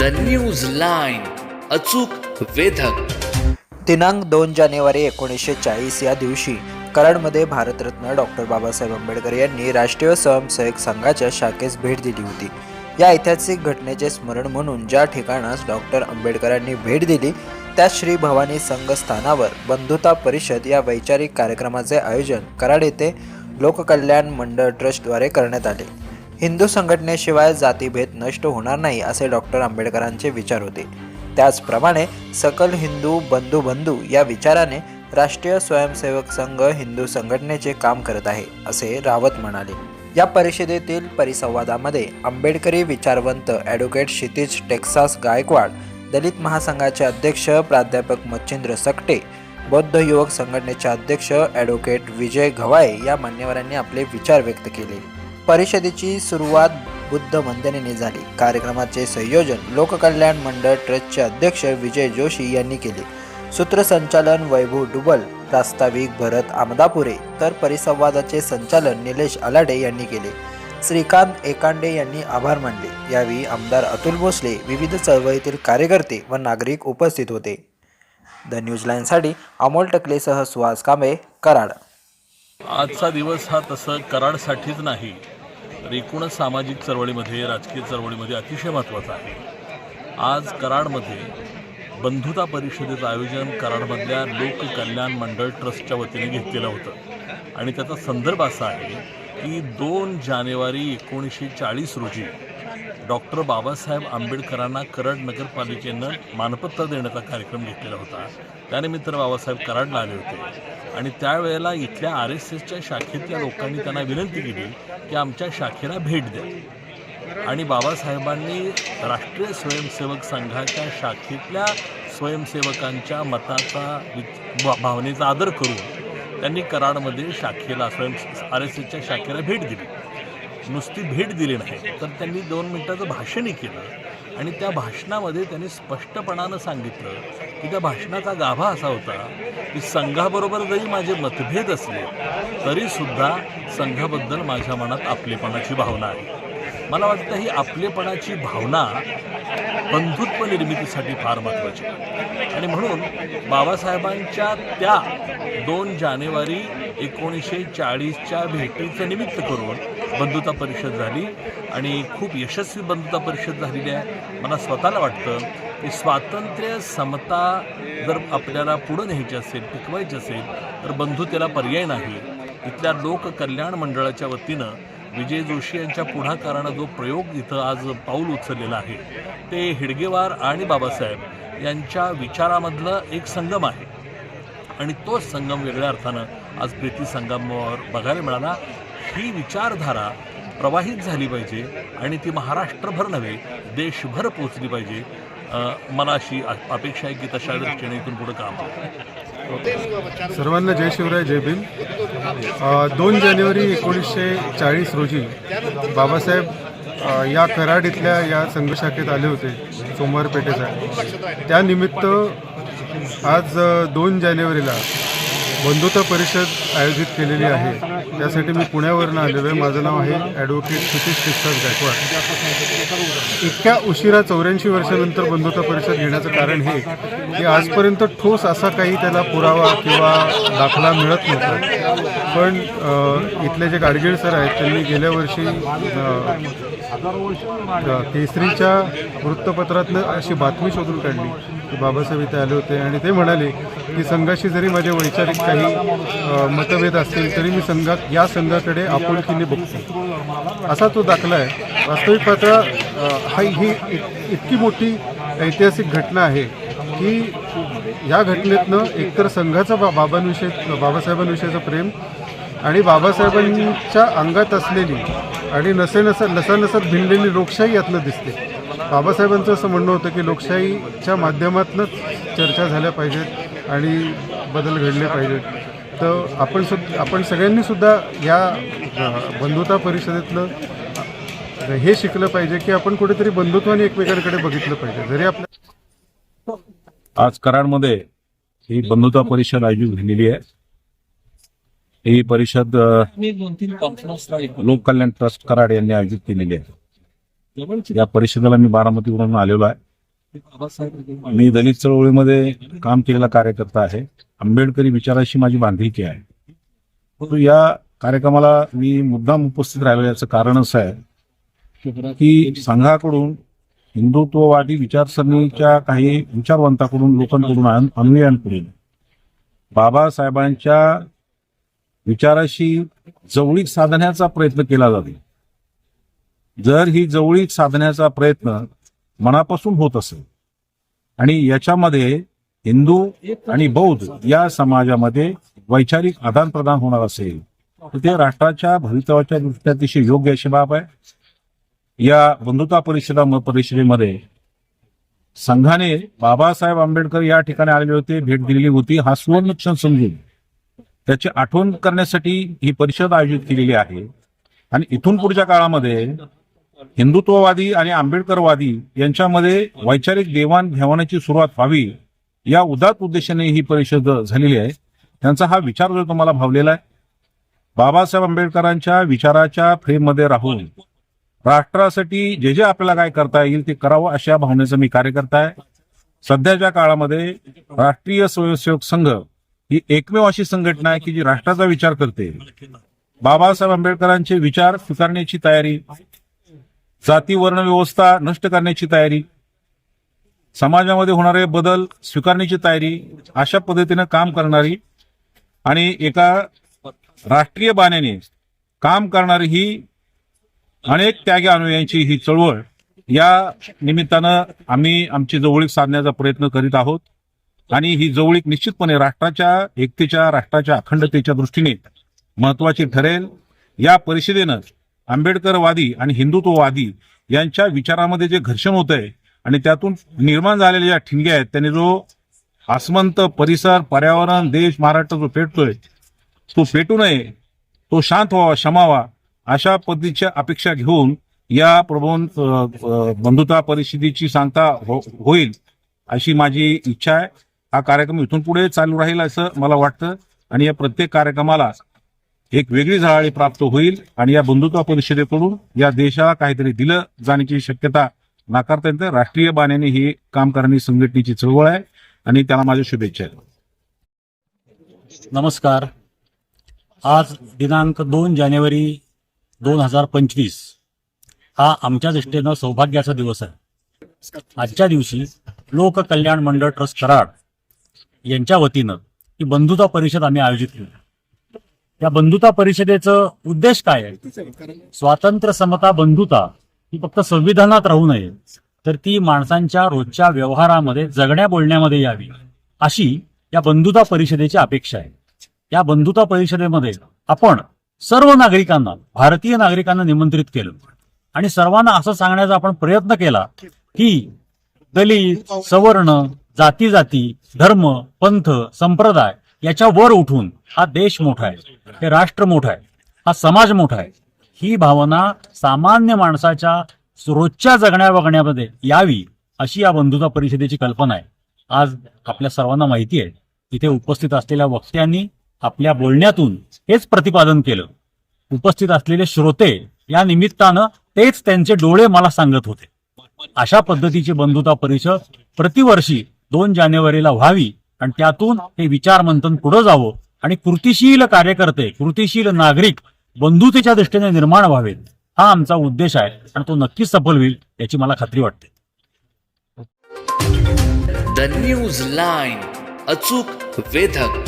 The news line अचूक वेधक. दिनांक दोन जानेवारी एकोणीसशे चाळीस या दिवशी कराडमध्ये भारतरत्न डॉक्टर बाबासाहेब आंबेडकर यांनी राष्ट्रीय स्वयंसेवक संघाच्या शाखेस भेट दिली होती. या ऐतिहासिक घटनेचे स्मरण म्हणून ज्या ठिकाणास डॉक्टर आंबेडकरांनी भेट दिली त्या श्री भवानी संघस्थानावर बंधुता परिषद या वैचारिक कार्यक्रमाचे आयोजन कराड येथे लोककल्याण मंडळ ट्रस्टद्वारे करण्यात आले. हिंदू संघटनेशिवाय जातीभेद नष्ट होणार नाही असे डॉक्टर आंबेडकरांचे विचार होते. त्याचप्रमाणे सकल हिंदू बंधू बंधू या विचाराने राष्ट्रीय स्वयंसेवक संघ हिंदू संघटनेचे काम करत आहे असे रावत म्हणाले. या परिषदेतील परिसंवादामध्ये आंबेडकरी विचारवंत ॲडव्होकेट क्षितिज टेक्सास गायकवाड दलित महासंघाचे अध्यक्ष प्राध्यापक मच्छिंद्र सकटे बौद्ध युवक संघटनेचे अध्यक्ष ॲडव्होकेट विजय घवाळे या मान्यवरांनी आपले विचार व्यक्त केले. परिषदेची सुरुवात बुद्ध वंदनेने झाली. कार्यक्रमाचे संयोजन लोककल्याण मंडळ ट्रस्टचे अध्यक्ष विजय जोशी यांनी केले. सूत्रसंचालन वैभव डुबल प्रास्ताविक भरत आमदापुरे तर परिसंवादाचे संचालन निलेश अलाडे यांनी केले. श्रीकांत एकांडे यांनी आभार मानले. यावेळी आमदार अतुल भोसले विविध चळवळीतील कार्यकर्ते व नागरिक उपस्थित होते. द न्यूज लाईनसाठी अमोल टकलेसह सुहास कांबे कराड. आजचा दिवस हा तसं कराडसाठीच नाही. तर एकूणच सामाजिक चळवळीमध्ये राजकीय चळवळीमध्ये अतिशय महत्त्वाचा आहे. आज कराडमध्ये बंधुता परिषदेचं आयोजन कराडमधल्या लोककल्याण मंडळ ट्रस्टच्या वतीने घेतलेलं होतं. आणि त्याचा संदर्भ असा आहे की दोन जानेवारी एकोणीसशे चाळीस रोजी डॉक्टर बाबासाहेब आंबेडकरांना कराड नगरपालिकेनं मानपत्र देण्याचा कार्यक्रम घेतलेला होता. त्यानिमित्त बाबासाहेब कराडला आले होते. आणि त्यावेळेला इथल्या आर एस एसच्या शाखेतल्या लोकांनी त्यांना विनंती केली की आमच्या शाखेला भेट द्या. आणि बाबासाहेबांनी राष्ट्रीय स्वयंसेवक संघाच्या शाखेतल्या स्वयंसेवकांच्या मताचा विच- भा- भावनेचा आदर करून त्यांनी कराडमध्ये शाखेला स्वयं आर एस एसच्या शाखेला भेट दिली. नुसती भेट दिली नाही तर त्यांनी दोन मिनिटाचं भाषणही केलं. आणि त्या भाषणामध्ये त्यांनी स्पष्टपणानं सांगितलं की त्या भाषणाचा गाभा असा होता की संघाबरोबर जरी माझे मतभेद असले तरीसुद्धा संघाबद्दल माझ्या मनात आपलेपणाची भावना आहे. मला वाटतं ही आपलेपणाची भावना बंधुत्व निर्मितीसाठी फार महत्त्वाची आणि म्हणून बाबासाहेबांच्या त्या दोन जानेवारी एकोणीसशे चाळीसच्या भेटीचं निमित्त करून बंधुता परिषद झाली आणि खूप यशस्वी बंधुता परिषद झालेली आहे. मला स्वतःला वाटतं की स्वातंत्र्य समता जर आपल्याला पुढं न्यायची असेल टिकवायची असेल तर बंधुतेला पर्याय नाही. इथल्या लोककल्याण मंडळाच्या वतीनं विजय जोशी यांच्या पुढाकारानं जो प्रयोग इथं आज पाऊल उचललेला आहे ते हिडगेवार आणि बाबासाहेब यांच्या विचारामधलं एक संगम आहे. आणि तोच संगम वेगळ्या अर्थानं आज प्रीती संगमावर बघायला मिळाला. ही विचारधारा प्रवाहित झाली पाहिजे आणि ती महाराष्ट्रभर नव्हे देशभर पोचली पाहिजे. मला अशी अपेक्षा आहे की तशा दृष्टीने इथून पुढं काम सर्वांना जय शिवराय जय भीम. दोन जानेवारी एकोणीसशे चाळीस रोजी बाबासाहेब या कराड इथल्या या संघशाखेत आले होते सोमवार पेठेचा. त्यानिमित्त आज दोन जानेवारीला बंधुता परिषद आयोजित केलेली आहे. त्यासाठी मी पुण्यावरून आलेलो आहे. माझं नाव आहे ॲडव्होकेट सतीश कृष्णास गायकवाड. इतक्या उशिरा चौऱ्याऐंशी वर्षानंतर बंधुता परिषद घेण्याचं कारण हे की आजपर्यंत ठोस असा काही त्याला पुरावा किंवा दाखला मिळत नव्हता. पण इथले जे गाडगीळ सर आहेत त्यांनी गेल्या वर्षी केसरीच्या वृत्तपत्रातनं अशी बातमी शोधून काढली की बाबासाहेब इथे आले होते. आणि ते म्हणाले की संघाशी जरी माझे वैचारिक काही मतभेद असतील तरी मी संघात या संघाकडे आपुलकीने बघतो. असा तो दाखला आहे. वास्तविक पाहता हा ही इतकी मोठी ऐतिहासिक घटना आहे की या घटनेतनं एकतर संघाचं बा बाबांविषयी बाबासाहेबांविषयीचं प्रेम आणि बाबासाहेबांच्या अंगात असलेली आणि नसे नस नसानसात भिनलेली लोकशाही यातनं दिसते. बाबासाहेबांचं असं म्हणणं होतं की लोकशाहीच्या माध्यमातूनच चर्चा झाल्या पाहिजेत आणि बदल घडले पाहिजेत. तर आपण सुद्धा आपण सगळ्यांनी सुद्धा या बंधुता परिषदेतलं हे शिकलं पाहिजे की आपण कुठेतरी बंधुत्वाने एकमेकांकडे बघितलं पाहिजे. जरी आपल्या आज कराडमध्ये ही बंधुता परिषद आयोजित झालेली आहे. ही परिषद लोक कल्याण ट्रस्ट कराड यांनी आयोजित केलेली आहे. या परिषदेला मी बारामतीवरून आलेलो आहे. मी दलित चळवळीमध्ये काम केलेला कार्यकर्ता आहे. आंबेडकरी विचाराशी माझी बांधिलकी आहे. परंतु या कार्यक्रमाला मी मुद्दाम उपस्थित राहिलो याचं कारण असं आहे की संघाकडून हिंदुत्ववादी विचारसरणीच्या काही विचारवंताकडून लोकांकडून अन- अन्वयांकडून बाबासाहेबांच्या विचाराशी जवळीक साधण्याचा प्रयत्न केला जातो. जर ही जवळीक साधण्याचा प्रयत्न मनापासून होत असेल आणि याच्यामध्ये हिंदू आणि बौद्ध या समाजामध्ये वैचारिक आदान प्रदान होणार असेल तर ते राष्ट्राच्या भवितव्याच्या दृष्ट्या अतिशय योग्य अशी बाब आहे. या बंधुता परिषदा परिषदेमध्ये संघाने बाबासाहेब आंबेडकर या ठिकाणी आलेले होते भेट दिलेली होती. हा सुवर्ण क्षण समजून त्याची आठवण करण्यासाठी ही परिषद आयोजित केलेली आहे. आणि इथून पुढच्या काळामध्ये हिंदुत्ववादी आणि आंबेडकरवादी यांच्यामध्ये वैचारिक देवाणघेवाणाची सुरुवात व्हावी या उदात उद्देशाने ही परिषद झालेली आहे. त्यांचा हा विचार जो तुम्हाला भावलेला आहे बाबासाहेब आंबेडकरांच्या विचाराच्या फ्रेममध्ये राहून राष्ट्रासाठी जे जे आपल्याला काय करता येईल ते करावं अशा भावनेचं मी कार्यकर्ता आहे सध्याच्या काळामध्ये राष्ट्रीय स्वयंसेवक संघ ही एकमेव अशी संघटना आहे की जी राष्ट्राचा विचार करते. बाबासाहेब आंबेडकरांचे विचार स्वीकारण्याची तयारी जाती वर्ण व्यवस्था नष्ट करण्याची तयारी समाजामध्ये होणारे बदल स्वीकारण्याची तयारी अशा पद्धतीनं काम करणारी आणि एका राष्ट्रीय बाण्याने काम करणारी ही अनेक त्यागी अनुयायांची ही चळवळ या निमित्तानं आम्ही आमची जवळीक साधण्याचा प्रयत्न करीत आहोत. आणि ही जवळीक निश्चितपणे राष्ट्राच्या एकतेच्या राष्ट्राच्या अखंडतेच्या दृष्टीने महत्वाची ठरेल. या परिषदेनं आंबेडकरवादी आणि हिंदुत्ववादी यांच्या विचारामध्ये जे घर्षण होत आहे आणि त्यातून निर्माण झालेल्या ज्या ठिणग्या आहेत त्यांनी जो आसमंत परिसर पर्यावरण देश महाराष्ट्र जो पेटतोय तो पेटू नये तो शांत व्हावा क्षमावा अशा पद्धतीच्या अपेक्षा घेऊन या प्रबोधन बंधुता परिषदेची सांगता हो-, होईल अशी माझी इच्छा आहे. हा कार्यक्रम इथून पुढे चालू राहील असं मला वाटतं. आणि या प्रत्येक कार्यक्रमाला एक वेगळी झळाळी प्राप्त होईल. आणि या बंधुत्व परिषदेकडून या देशाला काहीतरी दिलं जाण्याची शक्यता नाकारता येते राष्ट्रीय बाण्याने ही काम करणारी संघटनेची चळवळ आहे. आणि त्याला माझ्या शुभेच्छा आहेत. नमस्कार. आज दिनांक दोन जानेवारी दोन हजार पंचवीस हा आमच्या दृष्टीनं सौभाग्याचा दिवस आहे. आजच्या दिवशी लोक कल्याण मंडळ ट्रस्ट कराड यांच्या वतीनं ही बंधुता परिषद आम्ही आयोजित केली. या बंधुता परिषदेचं उद्देश काय आहे? स्वातंत्र्य समता बंधुता ही फक्त संविधानात राहू नये तर ती माणसांच्या रोजच्या व्यवहारामध्ये जगण्या बोलण्यामध्ये यावी अशी या बंधुता परिषदेची अपेक्षा आहे. या बंधुता परिषदेमध्ये आपण सर्व नागरिकांना भारतीय नागरिकांना निमंत्रित केलं. आणि सर्वांना असं सांगण्याचा आपण प्रयत्न केला की दलित सवर्ण जाती जाती धर्म पंथ संप्रदाय याच्या वर उठून हा देश मोठा आहे. हे राष्ट्र मोठा आहे. हा समाज मोठा आहे. ही भावना सामान्य माणसाच्या रोजच्या जगण्या बघण्यामध्ये यावी अशी या बंधुता परिषदेची कल्पना आहे. आज आपल्या सर्वांना माहिती आहे तिथे उपस्थित असलेल्या वक्त्यांनी आपल्या बोलण्यातून हेच प्रतिपादन केलं. उपस्थित असलेले श्रोते या निमित्तानं तेच त्यांचे डोळे मला सांगत होते. अशा पद्धतीची बंधुता परिषद प्रतिवर्षी दोन जानेवारीला व्हावी आणि त्यातून हे विचार मंथन पुढे जावं आणि कृतिशील कार्यकर्ते कृतिशील नागरिक बंधुतेच्या दृष्टीने निर्माण व्हावेत. हा आमचा उद्देश आहे आणि तो नक्कीच सफल होईल याची मला खात्री वाटते. द न्यूज लाईन अचूक वेधक.